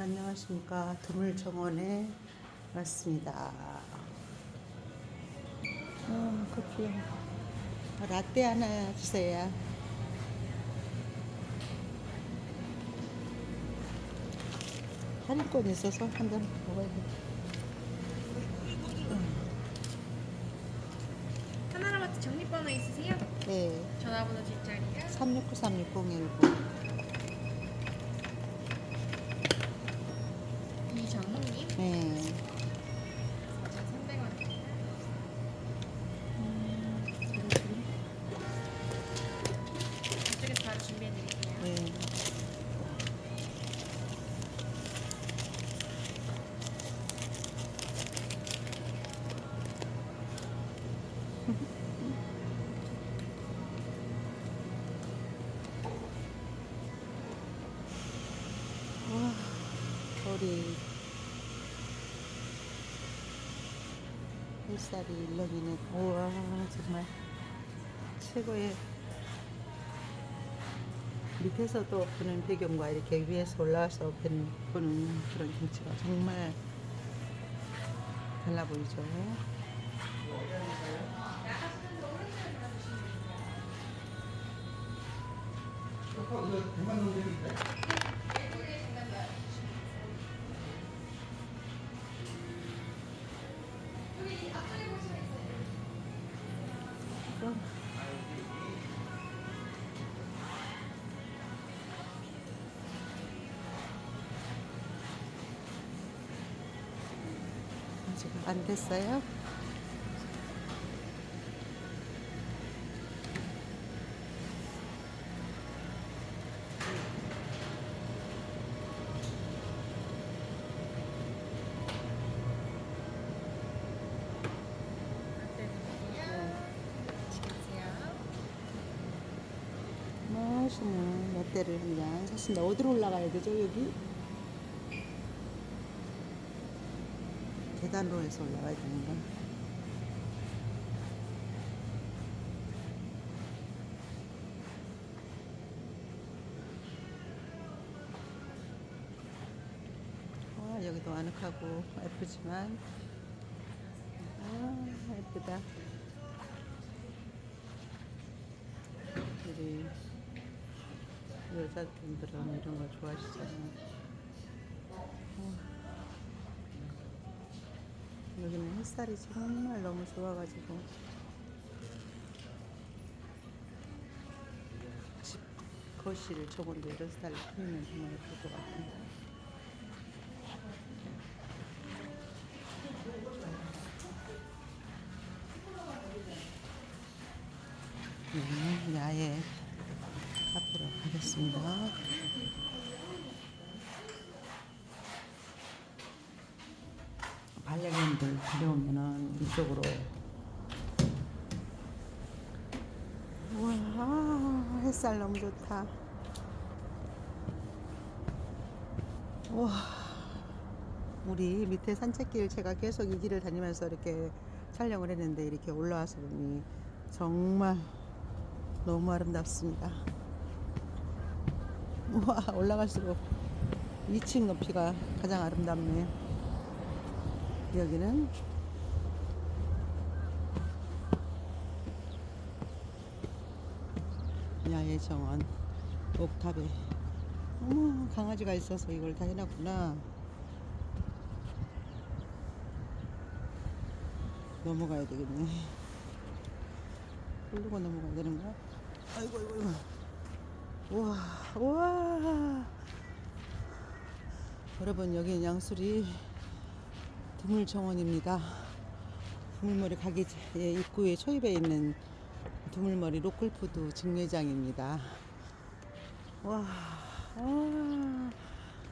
안녕하십니까. 드물정원에 왔습니다. 아 커피 라떼 하나 주세요. 한입권 있어서 한 잔 먹어야 돼 하나라마트 적립번호 있으세요? 네. 전화번호 뒷자리가 3693 6019 거리 햇살이 일렁이는 우와 정말. 최고의. 밑에서도 보는 배경과 이렇게 위에서 올라와서 보는, 그런 경치가 정말 달라 보이죠. 아직 안 됐어요? 맛있는 라떼를 한 잔 샀습니다. 어디로 올라가야 되죠, 여기? 계단으로 해서 올라가야 되는가? 와, 여기도 아늑하고 예쁘지만, 아, 예쁘다. 우리 여자분들은 이런 거 좋아하시잖아요. 여기는 햇살이 정말 너무 좋아가지고 집 거실 저건도 이런 스타일 피우면 정말 예쁠 것 같아요. 반려견들 데려오면은 이쪽으로. 와 햇살 너무 좋다. 와 우리 밑에 산책길 제가 계속 이 길을 다니면서 이렇게 촬영을 했는데 이렇게 올라와서 보니 정말 너무 아름답습니다. 와 올라갈수록 2층 높이가 가장 아름답네요 여기는 야외 정원 옥탑에. 어머 강아지가 있어서 이걸 다 해놨구나. 넘어가야 되겠네. 흐르고 넘어가야 되는가 아이고 아이고 아이고. 우와 우와. 여러분 여기 양수리 두물정원입니다. 두물머리 가게 예, 입구에 초입에 있는 두물머리 로컬푸드 직매장입니다. 와, 와,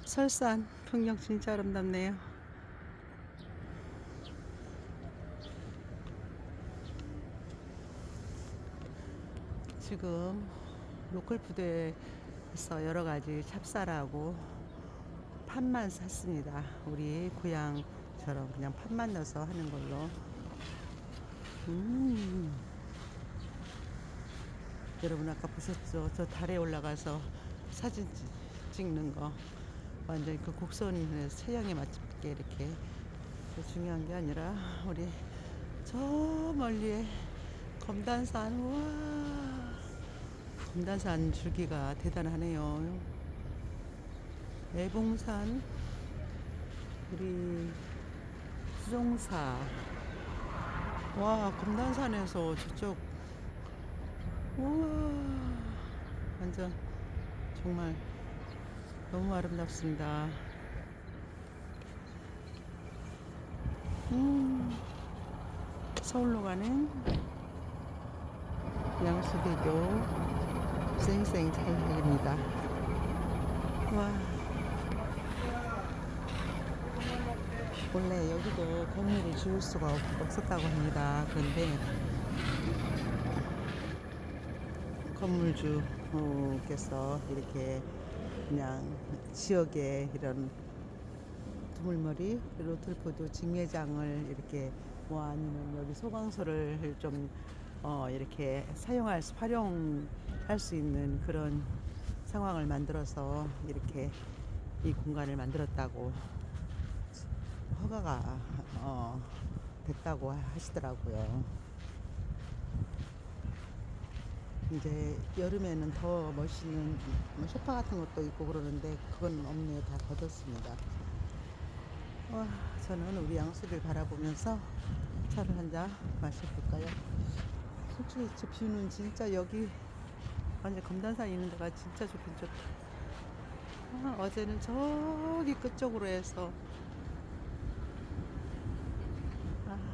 설산 풍경 진짜 아름답네요. 지금 로컬푸드에서 여러 가지 찹쌀하고 팥만 샀습니다. 우리 고향 처럼 그냥 팥만 넣어서 하는 걸로. 음. 여러분 아까 보셨죠? 저 달에 올라가서 사진 찍- 찍는 거. 완전히 그 곡선에 체형에 맞게 이렇게 그 중요한 게 아니라 우리 저 멀리에 검단산 우와 검단산 줄기가 대단하네요. 애봉산 우리 수종사 와 검단산에서 저쪽 우와 완전 정말 너무 아름답습니다. 음, 서울로 가는 양수대교 쌩쌩차입니다. 와. 원래 여기도 건물을 지을 수가 없- 없었다고 합니다. 그런데 건물주께서 이렇게 그냥 지역에 이런 두물머리 로틀포드 직매장을 이렇게 뭐 아니면 여기 소방서를 좀 어, 이렇게 사용할 수, 활용할 수 있는 그런 상황을 만들어서 이렇게 이 공간을 만들었다고 허가가 어, 됐다고 하시더라고요. 이제 여름에는 더 멋있는 뭐 소파 같은 것도 있고 그러는데 그건 없네요. 다 걷었습니다. 와, 저는 우리 양수를 바라보면서 차를 한 잔 마셔볼까요? 솔직히 저 뷰는 진짜 여기 완전 검단산 있는 데가 진짜 좋긴 좋다. 아, 어제는 저기 끝쪽으로 해서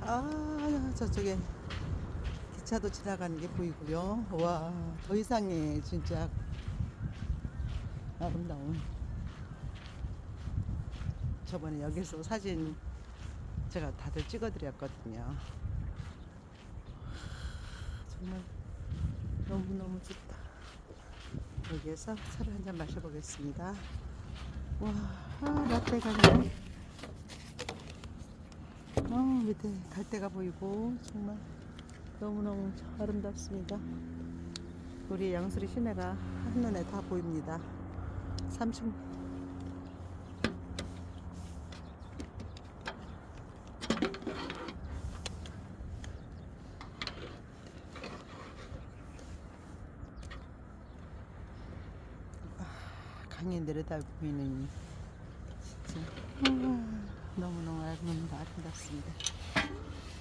아, 아 저쪽에 기차도 지나가는 게 보이고요. 와, 더 이상의 진짜 아름다운. 저번에 여기서 사진 제가 다들 찍어드렸거든요. 정말 너무너무 좋다. 여기에서 차를 한 잔 마셔보겠습니다. 와, 아, 라떼가 그냥, 어, 밑에 갈대가 보이고, 정말 너무너무 아름답습니다. 우리 양수리 시내가 한눈에 다 보입니다. 3층 강에 내려다 보이는 진짜 아, 너무너무 아름- 아름답습니다.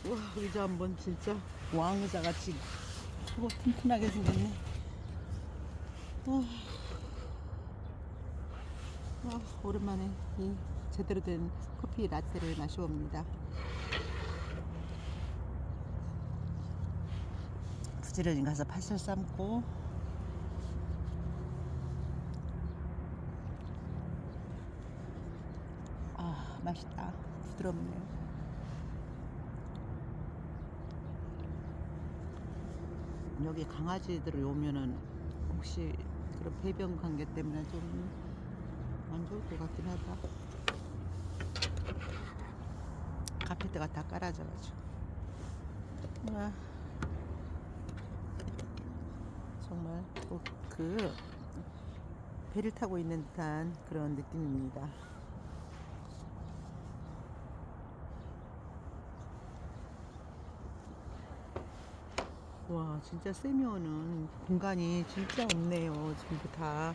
와 의자 한번 진짜 왕의자 같이 크고 튼튼하게 생겼네. 아, 아, 오랜만에 이 제대로 된 커피 라떼를 마셔봅니다. 부지런히 가서 팥을 삶고 아 맛있다 부드럽네요. 여기 강아지들이 오면은 혹시 그런 배변 관계 때문에 좀 안 좋을 것 같긴 하다. 카페트가 다 깔아져가지고. 와 정말 꼭그 배를 타고 있는 듯한 그런 느낌입니다. 와 진짜 세미오는 공간이 진짜 없네요 전부 다.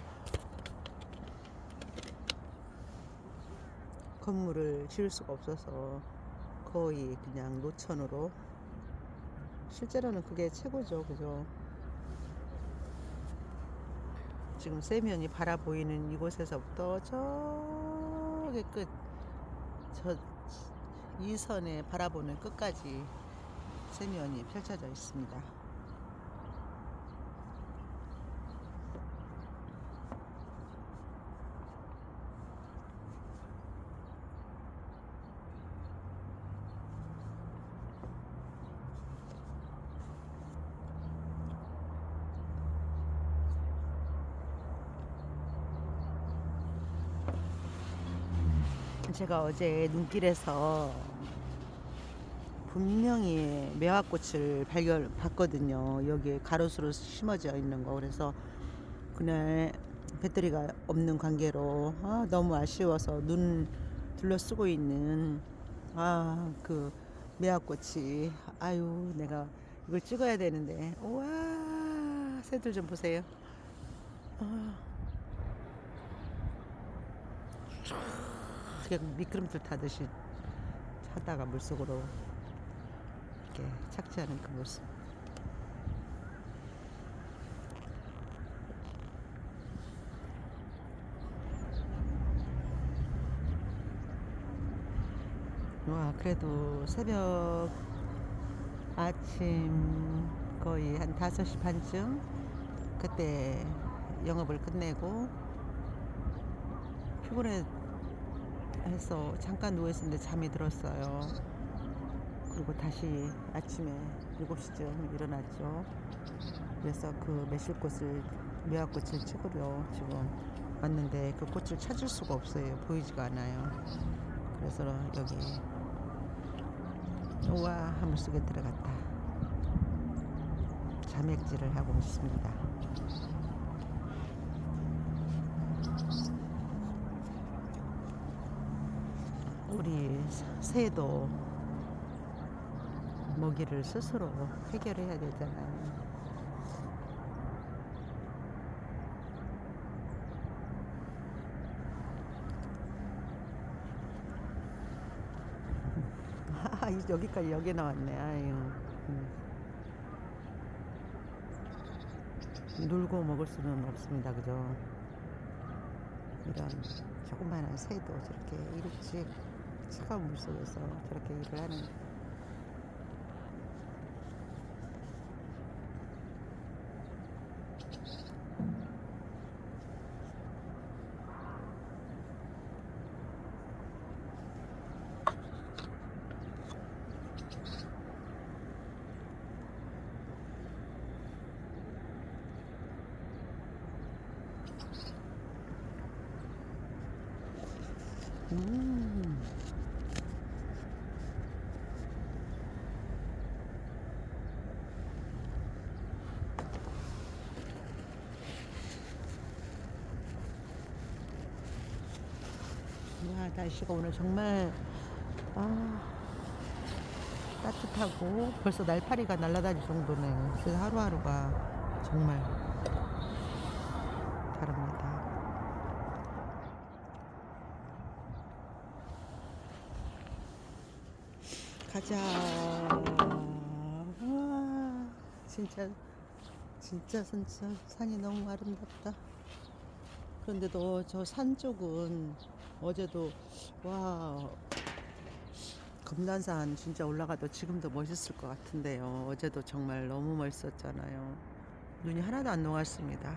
건물을 지을 수가 없어서 거의 그냥 노천으로. 실제로는 그게 최고죠 그죠? 지금 세면이 바라보이는 이곳에서부터 저기 끝 저 이선에 바라보는 끝까지 세면이 펼쳐져 있습니다. 제가 어제 눈길에서 분명히 매화꽃을 발견 봤거든요. 여기 가로수로 심어져 있는 거. 그래서 그날 배터리가 없는 관계로 아, 너무 아쉬워서 눈 둘러쓰고 있는 아 그 매화꽃이 아유 내가 이걸 찍어야 되는데 우와 새들 좀 보세요. 아. 그냥 미끄럼틀 타듯이 차다가 물속으로 이렇게 착지하는 그 모습. 와 그래도 새벽 아침 거의 한 5시 반쯤 그때 영업을 끝내고 피곤해 해서 잠깐 누워 있었는데 잠이 들었어요 그리고 다시 아침에 7시쯤 일어났죠. 그래서 그 매실꽃을 매화꽃을 찍으려 지금 왔는데 그 꽃을 찾을 수가 없어요. 보이지가 않아요. 그래서 여기 우와 물속에 들어갔다. 자맥질을 하고 있습니다. 우리 새도 먹이를 스스로 해결해야 되잖아요 아, 이- 여기까지 여기 나왔네. 아유. 음. 놀고 먹을 수는 없습니다. 그죠? 이런 조그마한 새도 저렇게 일찍 차가운 물 속에서 저렇게 일을 하는 음. 와, 날씨가 오늘 정말 아, 따뜻하고 벌써 날파리가 날아다닐 정도네요. 그래서 하루하루가 정말 다릅니다. 가자. 와, 진짜 진짜 진짜 산이 너무 아름답다. 그런데도 저 산 쪽은 어제도 와 금단산 진짜 올라가도 지금도 멋있을 것 같은데요. 어제도 정말 너무 멋있었잖아요. 눈이 하나도 안 녹았습니다.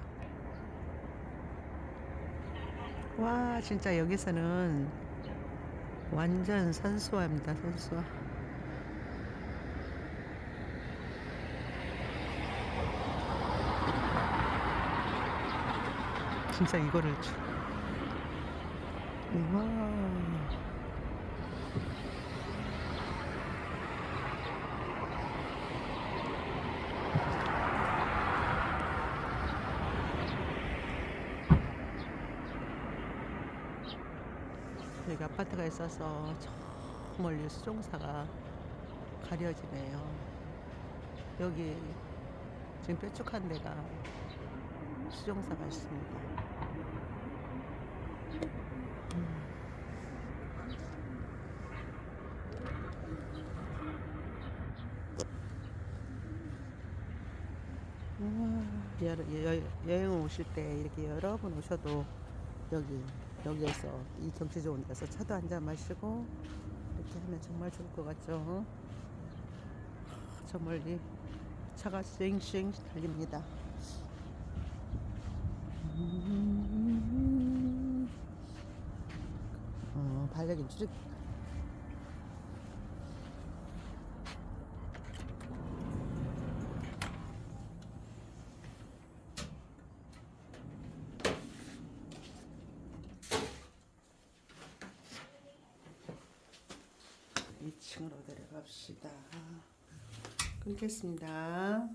와 진짜 여기서는 완전 선수화입니다. 선수화. 진짜 이거를 주- 우와. 여기 아파트가 있어서 저 멀리 수종사가 가려지네요. 여기 지금 뾰족한 데가 수종사가 있습니다 우와, 여, 여행 오실 때 이렇게 여러 번 오셔도 여기 여기에서 이 경치 좋은 데서 차도 한 잔 마시고 이렇게 하면 정말 좋을 것 같죠? 저 멀리 차가 쌩쌩 달립니다. 어, 반려견 출입 끊겠습니다.